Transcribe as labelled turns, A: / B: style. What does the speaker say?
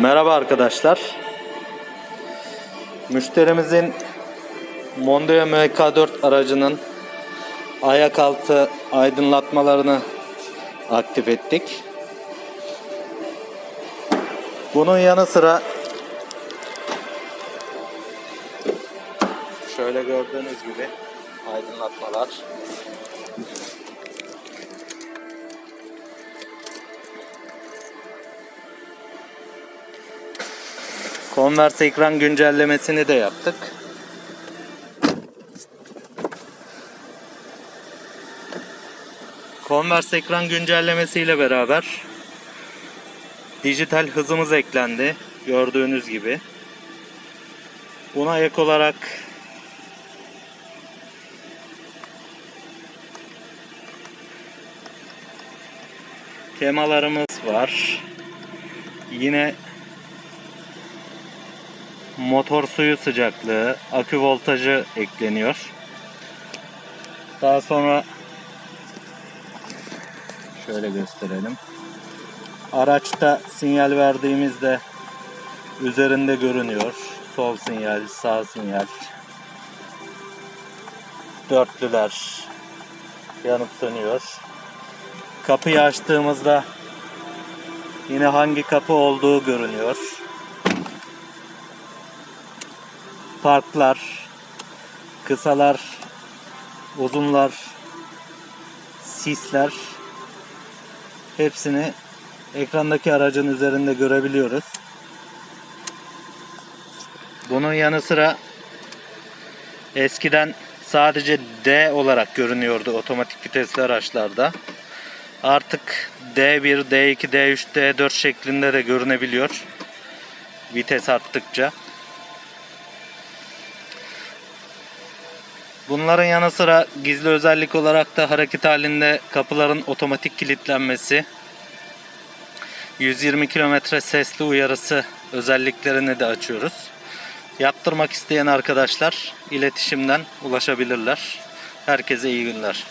A: Merhaba arkadaşlar. Müşterimizin Mondeo MK4 aracının ayak altı aydınlatmalarını aktif ettik. Bunun yanı sıra şöyle gördüğünüz gibi aydınlatmalar Converse ekran güncellemesini de yaptık. Converse ekran güncellemesiyle beraber dijital hızımız eklendi. Gördüğünüz gibi. Buna ek olarak temalarımız var. Yine motor suyu sıcaklığı, akü voltajı ekleniyor. Daha sonra şöyle gösterelim. Araçta sinyal verdiğimizde üzerinde görünüyor. Sol sinyal, sağ sinyal. Dörtlüler yanıp sönüyor. Kapıyı açtığımızda yine hangi kapı olduğu görünüyor. Parklar, kısalar, uzunlar, sisler hepsini ekrandaki aracın üzerinde görebiliyoruz. Bunun yanı sıra eskiden sadece D olarak görünüyordu otomatik vitesli araçlarda. Artık D1, D2, D3, D4 şeklinde de görünebiliyor. Vites arttıkça. Bunların yanı sıra gizli özellik olarak da hareket halinde kapıların otomatik kilitlenmesi, 120 km sesli uyarısı özelliklerini de açıyoruz. Yaptırmak isteyen arkadaşlar iletişimden ulaşabilirler. Herkese iyi günler.